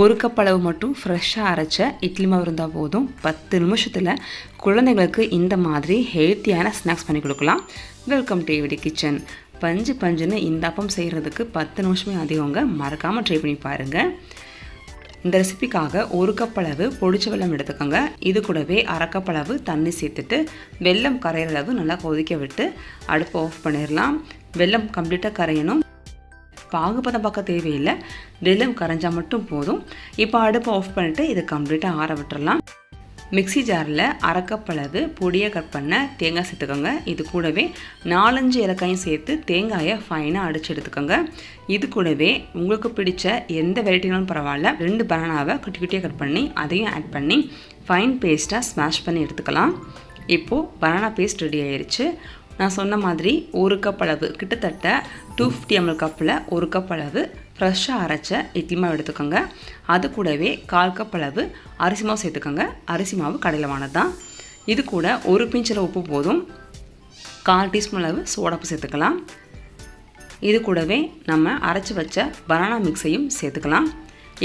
ஒரு கப் அளவு மட்டும் ஃப்ரெஷ்ஷாக அரைச்ச இட்லி மாவு இருந்தால் போதும். பத்து நிமிஷத்தில் குழந்தைங்களுக்கு இந்த மாதிரி ஹெல்த்தியான ஸ்நாக்ஸ் பண்ணி கொடுக்கலாம். வெல்கம் டு விடி கிச்சன் பஞ்சு பஞ்சுன்னு இந்த அப்பம் செய்கிறதுக்கு பத்து நிமிஷமே அதிகங்க மறக்காமல் ட்ரை பண்ணி பாருங்கள் இந்த ரெசிபிக்காக ஒரு கப் அளவு பொடிச்ச வெல்லம் எடுத்துக்கோங்க. இது கூடவே அரை கப் அளவு தண்ணி சேர்த்துட்டு வெல்லம் கரையிற அளவு நல்லா கொதிக்க விட்டு அடுப்பை ஆஃப் பண்ணிடலாம். வெல்லம் கம்ப்ளீட்டாக கரையணும். பாகுபதம் பார்க்க தேவையில்லை. வெல்லம் கரைஞ்சால் மட்டும் போதும். இப்போ அடுப்பை ஆஃப் பண்ணிவிட்டு இதை கம்ப்ளீட்டாக ஆற விட்டுறலாம். மிக்ஸி ஜாரில் அரைக்கப்பளவு பொடியை கட் பண்ண தேங்காய் சேர்த்துக்கோங்க. இது கூடவே நாலஞ்சு இலக்காயும் சேர்த்து தேங்காயை ஃபைனாக அடித்து எடுத்துக்கோங்க. இது கூடவே உங்களுக்கு பிடிச்ச எந்த வெரைட்டினாலும் பரவாயில்ல ரெண்டு பனானாவை குட்டி குட்டியாக கட் பண்ணி அதையும் ஆட் பண்ணி ஃபைன் பேஸ்ட்டாக ஸ்மாஷ் பண்ணி எடுத்துக்கலாம். இப்போது பனானா பேஸ்ட் ரெடி ஆயிடுச்சு நான் சொன்ன மாதிரி ஒரு கப் அளவு கிட்டத்தட்ட டூ ஃபிஃப்டி எம்எல் கப்பில் ஒரு கப் அளவு ஃப்ரெஷ்ஷாக அரைச்ச இட்லி மாவு எடுத்துக்கோங்க. அது கூடவே கால் கப் அளவு அரிசி மாவு சேர்த்துக்கோங்க. அரிசி மாவு கடையில் வானது தான் இது கூட ஒரு பிஞ்சில் உப்பு போதும். கால் டீஸ்பூன் அளவு சோடாப்பு சேர்த்துக்கலாம். இது கூடவே நம்ம அரைச்சி வச்ச பனானா மிக்ஸையும் சேர்த்துக்கலாம்.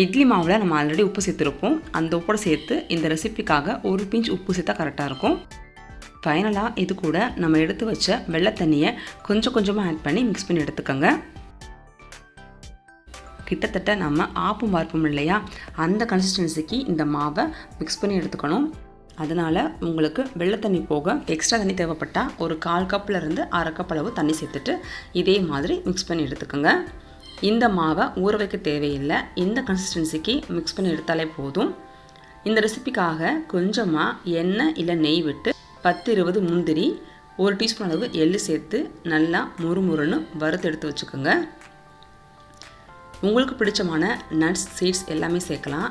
இட்லி மாவில் நம்ம ஆல்ரெடி உப்பு சேர்த்துருப்போம். அந்த உப்போட சேர்த்து இந்த ரெசிபிக்காக ஒரு பிஞ்ச் உப்பு சேர்த்தா கரெக்டாக இருக்கும். ஃபைனலாக இது கூட நம்ம எடுத்து வச்ச வெள்ளை தண்ணியை கொஞ்சம் கொஞ்சமாக ஆட் பண்ணி மிக்ஸ் பண்ணி எடுத்துக்கோங்க. கிட்டத்தட்ட நம்ம ஆப்பும் பார்ப்போம் இல்லையா? அந்த கன்சிஸ்டன்சிக்கு இந்த மாவை மிக்ஸ் பண்ணி எடுத்துக்கணும். அதனால் உங்களுக்கு வெள்ளை தண்ணி போக எக்ஸ்ட்ரா தண்ணி தேவைப்பட்டால் ஒரு கால் கப்லேருந்து அரை கப் அளவு தண்ணி சேர்த்துட்டு இதே மாதிரி மிக்ஸ் பண்ணி எடுத்துக்கோங்க. இந்த மாவை ஊற வைக்க தேவையில்லை. இந்த கன்சிஸ்டன்சிக்கு மிக்ஸ் பண்ணி எடுத்தாலே போதும். இந்த ரெசிபிக்காக கொஞ்சமாக எண்ணெய் இல்லை நெய் விட்டு பத்து இருபது முந்திரி ஒரு டீஸ்பூன் அளவு எள்ளு சேர்த்து நல்லா முறுமுறுன்னு வறுத்து எடுத்து வச்சுக்கோங்க. உங்களுக்கு பிடிச்சமான நட்ஸ் சீட்ஸ் எல்லாமே சேர்க்கலாம்.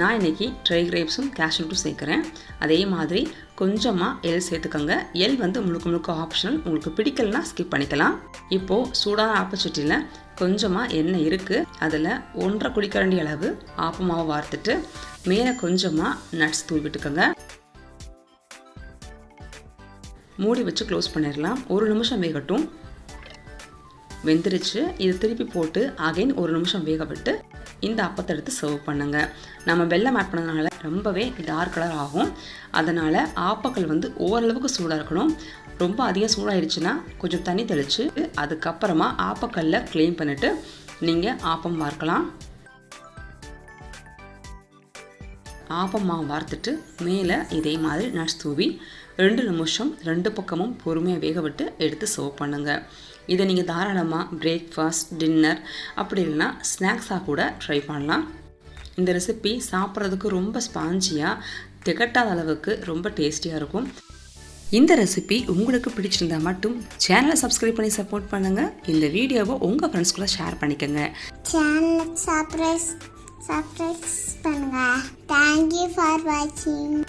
நான் இன்றைக்கி ட்ரை கிரேப்ஸும் கேஷ்நட்டும் சேர்க்குறேன். அதே மாதிரி கொஞ்சமாக எல் சேர்த்துக்கோங்க. எல் வந்து முழுக்க முழுக்க ஆப்ஷனல் உங்களுக்கு பிடிக்கலனா ஸ்கிப் பண்ணிக்கலாம். இப்போது சூடான ஆப்பச்சட்டியில் கொஞ்சமாக எண்ணெய் இருக்குது அதில் ஒன்றரை குடிக்கரண்டி அளவு ஆப்பமாவை வார்த்துட்டு மேலே கொஞ்சமாக நட்ஸ் தூவி விட்டுக்கோங்க மூடி வச்சு க்ளோஸ் பண்ணிடலாம். ஒரு நிமிஷம் வேகட்டும். வெந்துருச்சு. இது திருப்பி போட்டு அகைன் ஒரு நிமிஷம் வேக விட்டு இந்த அப்பத்தை எடுத்து சர்வ் பண்ணுங்கள் நம்ம வெள்ளம் ஆட் பண்ணதுனால ரொம்பவே டார்க் கலர் ஆகும். அதனால் ஆப்பக்கள் வந்து ஓரளவுக்கு சூடாக இருக்கணும். ரொம்ப அதிகம் சூடாயிருச்சுன்னா கொஞ்சம் தண்ணி தெளித்து அதுக்கப்புறமா ஆப்பக்கல்ல க்ளீன் பண்ணிவிட்டு நீங்கள் ஆப்பம் பார்க்கலாம் ஆப்பம் மாவு வார்த்துட்டு மேலே இதே மாதிரி நட்ஸ் தூவி ரெண்டு நிமிஷம் ரெண்டு பக்கமும் பொறுமையாக வேக விட்டு எடுத்து சர்வ் பண்ணுங்கள் இதை நீங்கள் தாராளமாக பிரேக்ஃபாஸ்ட் டின்னர் அப்படி இல்லைன்னா ஸ்நாக்ஸாக கூட ட்ரை பண்ணலாம். இந்த ரெசிபி சாப்பிட்றதுக்கு ரொம்ப ஸ்பாஞ்சியாக திகட்டாத அளவுக்கு ரொம்ப டேஸ்டியாக இருக்கும். இந்த ரெசிபி உங்களுக்கு பிடிச்சிருந்தா மட்டும் சேனலை சப்ஸ்கிரைப் பண்ணி சப்போர்ட் பண்ணுங்கள் இந்த வீடியோவை உங்கள் ஃப்ரெண்ட்ஸ்குள்ளே ஷேர் பண்ணிக்கோங்க. சேனல் सब्सक्राइब बन गया थैंक यू फॉर वॉचिंग